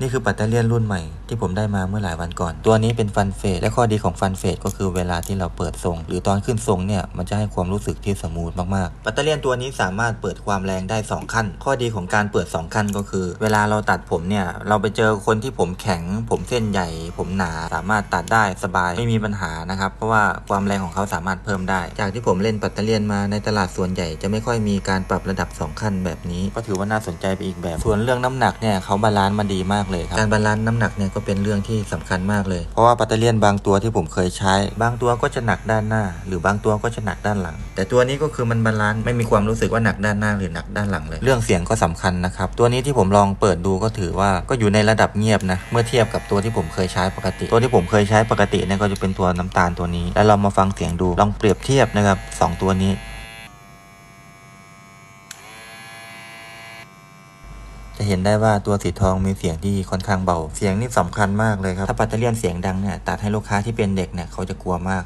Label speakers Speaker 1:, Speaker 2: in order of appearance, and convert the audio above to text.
Speaker 1: นี่คือปัตเตอร์เลียนรุ่นใหม่ที่ผมได้มาเมื่อหลายวันก่อน ตัวนี้เป็นฟันเฟดและข้อดีของฟันเฟดก็คือเวลาที่เราเปิดทรง หรือตอนขึ้นทรงเนี่ยมันจะให้ความรู้สึกที่สมูทมากๆปัตเตอร์เลียนตัวนี้สามารถเปิดความแรงได้ 2 ขั้น ข้อดีของการเปิด 2 ขั้นก็คือ เวลาเราตัดผมเนี่ยเราไปเจอคนที่ผมแข็ง ผมเส้นใหญ่ ผมหนาสามารถตัดได้สบายไม่มีปัญหานะครับเพราะว่าความแรงของเขาสามารถเพิ่มได้ จากที่ผมเล่นปัตเตอร์เลียนมาในตลาดส่วนใหญ่จะไม่ค่อยมีการปรับระดับ 2 ขั้นแบบนี้ ก็ถือว่าน่าสนใจไปอีกแบบ ส่วนเรื่องน้ำหนักเนี่ยเขาบาลานซ์มาดีมากเลยครับการบาลานซ์น้ำหนักเนี่ยก็เป็นเรื่องที่สำคัญมากเลย เพราะว่าปัตเตอร์เลียนบางตัวที่ผมเคยใช้ บางตัวก็จะหนักด้านหน้า หรือบางตัวก็จะหนักด้านหลัง แต่ตัวนี้ก็คือมันบาลานซ์ไม่มีความรู้สึกว่าหนักด้านหน้าหรือหนักด้านหลังเลย เรื่องเสียงก็สำคัญนะครับตัวนี้ที่ผมลองเปิดดูก็ถือว่าก็อยู่ในระดับเงียบนะเมื่อเทียบกับตัวที่ผมเคยใช้ปกติ ตัวที่ผมเคยใช้ปกติเนี่ยก็จะเป็นตัวน้ำตาลตัวนี้ แล้วเรามาฟังเสียงดูลองเปรียบเทียบนะครับสองตัวนี้ จะเห็นได้ว่าตัวสีทองมีเสียงที่ค่อนข้างเบา เสียงนี่สำคัญมากเลยครับ ถ้าปัตเตอร์เลียนเสียงดังเนี่ยตัดให้ลูกค้าที่เป็นเด็กเนี่ยเขาจะกลัวมาก